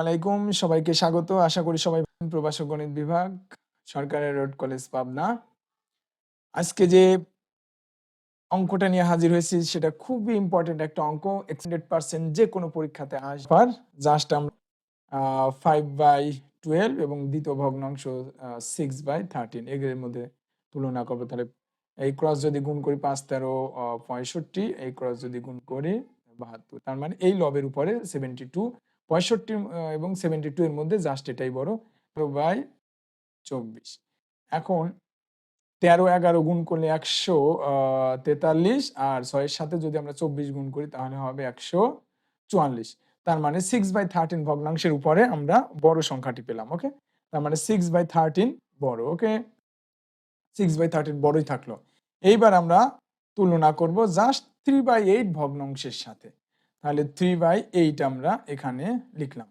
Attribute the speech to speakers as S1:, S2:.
S1: আলাইকুম, সবাইকে স্বাগত। আশা করি সবাই প্রভাষক গণিত বিভাগ, সরকারের রোড কলেজ পাবনা। আজকে যে অঙ্কটা নিয়ে হাজির হয়েছি, সেটা খুবই ইম্পর্টেন্ট একটা অঙ্ক। এক্সেন্ডেড পার্সেন্ট যে কোনো পরীক্ষাতে আসবার জাস্ট আমরা ফাইভ বাই টুয়েলভ এবং দ্বিতীয় ভগ্নাংশ সিক্স বাই থার্টিন এগুলোর মধ্যে তুলনা করব। তাহলে এই ক্রস যদি গুণ করি পাঁচ, তেরো পঁয়ষট্টি, এই ক্রস যদি গুণ করি বাহাত্তর। তার মানে এই লবের উপরে সেভেন্টি টু পঁয়ষট্টি এবং সেভেন্টি টু এর মধ্যে জাস্ট এটাই বড়। বাই চব্বিশ। এখন তেরো, এগারো গুণ করলে একশো তেতাল্লিশ আর ছয়ের সাথে যদি আমরা চব্বিশ গুণ করি তাহলে হবে একশো চুয়াল্লিশ। তার মানে সিক্স বাই থার্টিন ভগ্নাংশের উপরে আমরা বড় সংখ্যাটি পেলাম ওকে তার মানে সিক্স বাই থার্টিন বড় ওকে সিক্স বাই থার্টিন বড়ই থাকল। এইবার আমরা তুলনা করব জাস্ট থ্রি বাই এইট ভগ্নাংশের সাথে। তাহলে থ্রি বাই এইট আমরা এখানে লিখলাম।